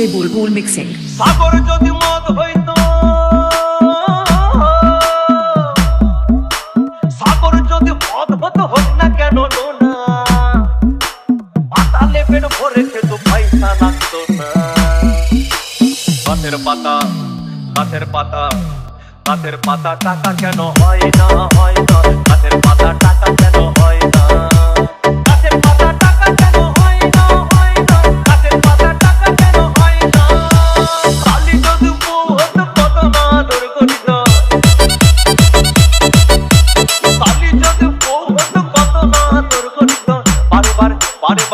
DJ Bulbul Mixing. সাগর যদি মদ হইতো, সাগর যদি না কেন পাতালে ভরে পয়সা লাগতো না। গাছের পাতা গাছের পাতা গাছের পাতা টাকা কেন হয় না হয় না? গাছের পাতা টাকা কেন হয়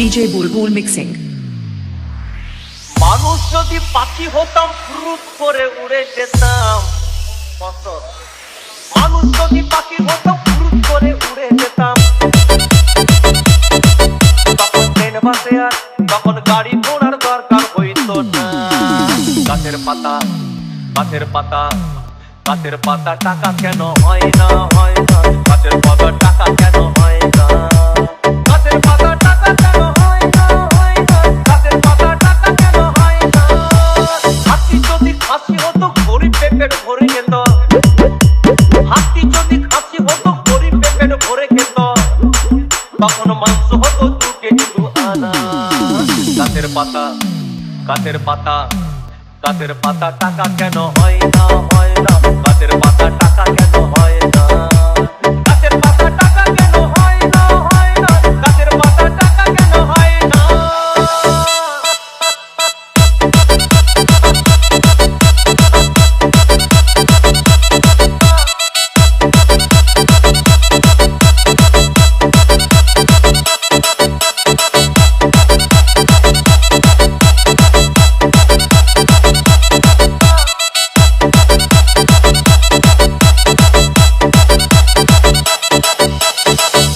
DJ Bulbul Mixing. মানুষ যদি পাখি হতাম ফুরুত করে উড়ে যেতাম। মানুষ যদি পাখি হতাম ফুরুত করে উড়ে যেতাম। তখন ট্রেন, বাসে আর তখন গাড়ি ঘোড়ার দরকার হইতো না। গাছের পাতা গাছের পাতা গাছের পাতা টাকা কেন হয় না হয় না। তখন মাংস হতো দু কেজি আনা। গাছের পাতা গাছের পাতা গাছের পাতা টাকা কেন হয় না হয় না। গাছের পাতা টাকা কেন হয়